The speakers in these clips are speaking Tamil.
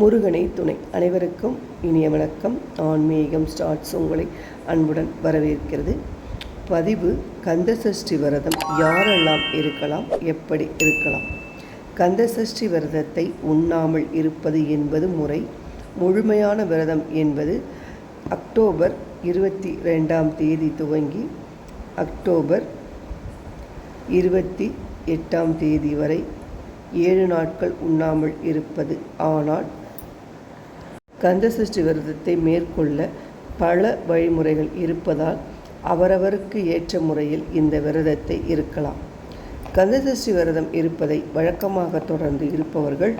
முருகனை துணை. அனைவருக்கும் இனிய வணக்கம். ஆன்மீகம் ஸ்டார்ட்ஸ் உங்களை அன்புடன் வரவேற்கிறது. பதிவு கந்தசஷ்டி விரதம். யாரெல்லாம் இருக்கலாம் எப்படி இருக்கலாம்? கந்தசஷ்டி விரதத்தை உண்ணாமல் இருப்பது என்பது முறை. முழுமையான விரதம் என்பது அக்டோபர் இருபத்தி ரெண்டாம் தேதி துவங்கி அக்டோபர் இருபத்தி எட்டாம் தேதி வரை ஏழு நாட்கள் உண்ணாமல் இருப்பது. ஆனால் கந்தசஷ்டி விரதத்தை மேற்கொள்ள பல வழிமுறைகள் இருப்பதால் அவரவருக்கு ஏற்ற முறையில் இந்த விரதத்தை இருக்கலாம். கந்தசஷ்டி விரதம் இருப்பதை வழக்கமாக தொடர்ந்து இருப்பவர்கள்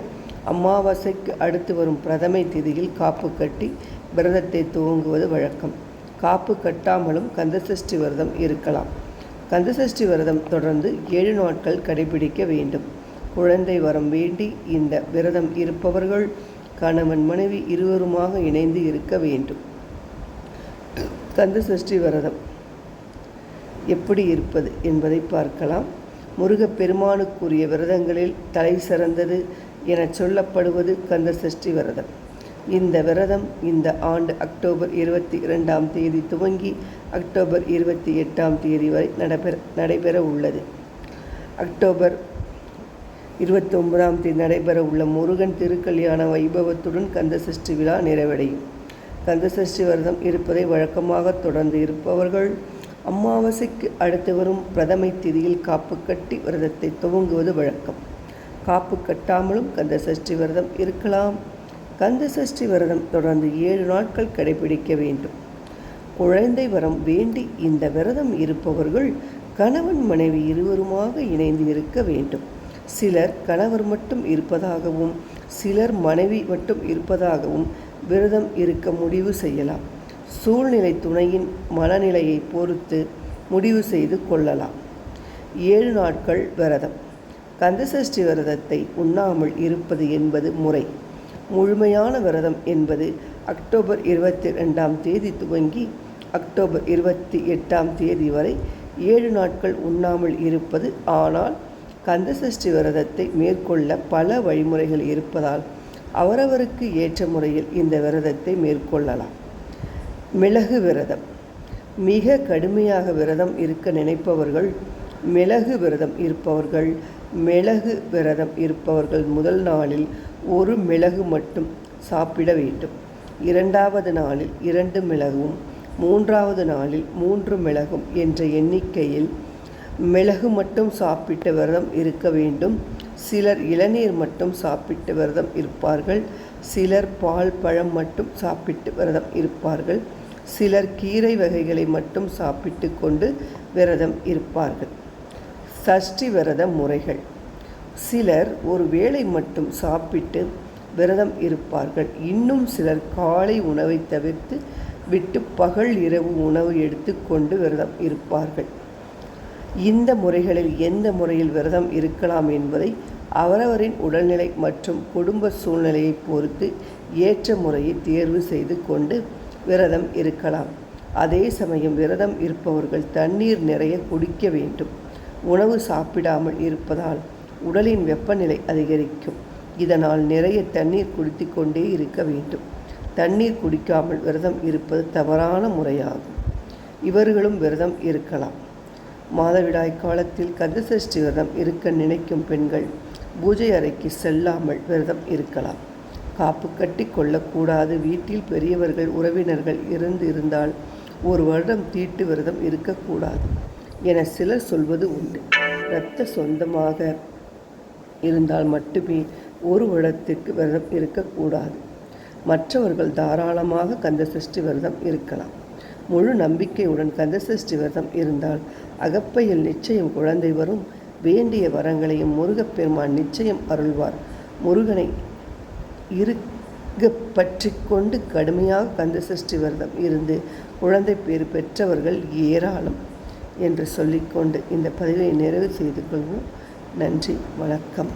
அமாவாசைக்கு அடுத்து வரும் பிரதமை திதியில் காப்பு கட்டி விரதத்தை துவங்குவது வழக்கம். காப்பு கட்டாமலும் கந்தசஷ்டி விரதம் இருக்கலாம். கந்தசஷ்டி விரதம் தொடர்ந்து ஏழு நாட்கள் கடைபிடிக்க வேண்டும். குழந்தை வரம் வேண்டி இந்த விரதம் இருப்பவர்கள் கணவன் மனைவி இருவருமாக இணைந்து இருக்க வேண்டும். கந்த சஷ்டி விரதம் எப்படி இருப்பது என்பதை பார்க்கலாம். முருகப்பெருமானுக்குரிய விரதங்களில் தலை சிறந்தது என சொல்லப்படுவது கந்தசஷ்டி விரதம். இந்த விரதம் இந்த ஆண்டு அக்டோபர் இருபத்தி இரண்டாம் தேதி துவங்கி அக்டோபர் இருபத்தி எட்டாம் தேதி வரை நடைபெற நடைபெற உள்ளது. அக்டோபர் இருபத்தொன்பதாம் தேதி நடைபெற உள்ள முருகன் திருக்கல்யாண வைபவத்துடன் கந்தசஷ்டி விழா நிறைவடையும். கந்தசஷ்டி விரதம் இருப்பதை வழக்கமாக தொடர்ந்து இருப்பவர்கள் அமாவாசைக்கு அடுத்து வரும் பிரதமை திதியில் காப்பு கட்டி விரதத்தை துவங்குவது வழக்கம். காப்பு கட்டாமலும் கந்தசஷ்டி விரதம் இருக்கலாம். கந்தசஷ்டி விரதம் தொடர்ந்து ஏழு நாட்கள் கடைபிடிக்க வேண்டும். குழந்தை வரம் வேண்டி இந்த விரதம் இருப்பவர்கள் கணவன் மனைவி இருவருமாக இணைந்து இருக்க வேண்டும். சிலர் கணவர் மட்டும் இருப்பதாகவும் சிலர் மனைவி மட்டும் இருப்பதாகவும் விரதம் இருக்க முடிவு செய்யலாம். சூழ்நிலை துணையின் மனநிலையை பொறுத்து முடிவு செய்து கொள்ளலாம். ஏழு நாட்கள் விரதம். கந்தசஷ்டி விரதத்தை உண்ணாமல் இருப்பது என்பது முறை. முழுமையான விரதம் என்பது அக்டோபர் இருபத்தி ரெண்டாம் தேதி துவங்கி அக்டோபர் இருபத்தி எட்டாம் தேதி வரை ஏழு நாட்கள் உண்ணாமல் இருப்பது ஆனால் கந்தசஷ்டி விரதத்தை மேற்கொள்ள பல வழிமுறைகள் இருப்பதால் அவரவருக்கு ஏற்ற முறையில் இந்த விரதத்தை மேற்கொள்ளலாம். மிளகு விரதம். மிக கடுமையாக விரதம் இருக்க நினைப்பவர்கள் மிளகு விரதம் இருப்பவர்கள் மிளகு விரதம் இருப்பவர்கள் முதல் நாளில் ஒரு மிளகு மட்டும் சாப்பிட வேண்டும். இரண்டாவது நாளில் இரண்டு மிளகும் மூன்றாவது நாளில் மூன்று மிளகும் என்ற எண்ணிக்கையில் மிளகு மட்டும் சாப்பிட்டு விரதம் இருக்க வேண்டும். சிலர் இளநீர் மட்டும் சாப்பிட்டு விரதம் இருப்பார்கள். சிலர் பால் பழம் மட்டும் சாப்பிட்டு விரதம் இருப்பார்கள். சிலர் கீரை வகைகளை மட்டும் சாப்பிட்டு கொண்டு விரதம் இருப்பார்கள். சஷ்டி விரத முறைகள். சிலர் ஒரு வேளை மட்டும் சாப்பிட்டு விரதம் இருப்பார்கள். இன்னும் சிலர் காலை உணவை தவிர்த்து விட்டு பகல் இரவு உணவு எடுத்துக்கொண்டு விரதம் இருப்பார்கள். இந்த முறைகளில் எந்த முறையில் விரதம் இருக்கலாம் என்பதை அவரவரின் உடல்நிலை மற்றும் குடும்ப சூழ்நிலையை பொறுத்து ஏற்ற முறையை தேர்வு செய்து கொண்டு விரதம் இருக்கலாம். அதே சமயம் விரதம் இருப்பவர்கள் தண்ணீர் நிறைய குடிக்க வேண்டும். உணவு சாப்பிடாமல் இருப்பதால் உடலின் வெப்பநிலை அதிகரிக்கும். இதனால் நிறைய தண்ணீர் குடித்து கொண்டே இருக்க வேண்டும். தண்ணீர் குடிக்காமல் விரதம் இருப்பது தவறான முறையாகும். இவர்களும் விரதம் இருக்கலாம். மாதவிடாய் காலத்தில் கந்தசஷ்டி விரதம் இருக்க நினைக்கும் பெண்கள் பூஜை அறைக்கு செல்லாமல் விரதம் இருக்கலாம். காப்பு கட்டி கொள்ளக்கூடாது. வீட்டில் பெரியவர்கள் உறவினர்கள் இருந்து இருந்தால் ஒரு வருடம் தீட்டு விரதம் இருக்கக்கூடாது என சிலர் சொல்வது உண்டு. இரத்த சொந்தமாக இருந்தால் மட்டுமே ஒரு வருடத்திற்கு விரதம் இருக்கக்கூடாது. மற்றவர்கள் தாராளமாக கந்த சஷ்டி விரதம் இருக்கலாம். முழு நம்பிக்கையுடன் கந்தசஷ்டி விரதம் இருந்தால் அகப்பையில் நிச்சயம் குழந்தை வரும் வேண்டிய வரங்களையும் முருகப்பெருமான் நிச்சயம் அருள்வார். முருகனை இருக பற்றி கொண்டு கடுமையாக கந்தசஷ்டி விரதம் இருந்து குழந்தை பேர் பெற்றவர்கள் ஏராளம் என்று சொல்லிக்கொண்டு இந்த பதிவை நிறைவு செய்து கொள்வோம். நன்றி வணக்கம்.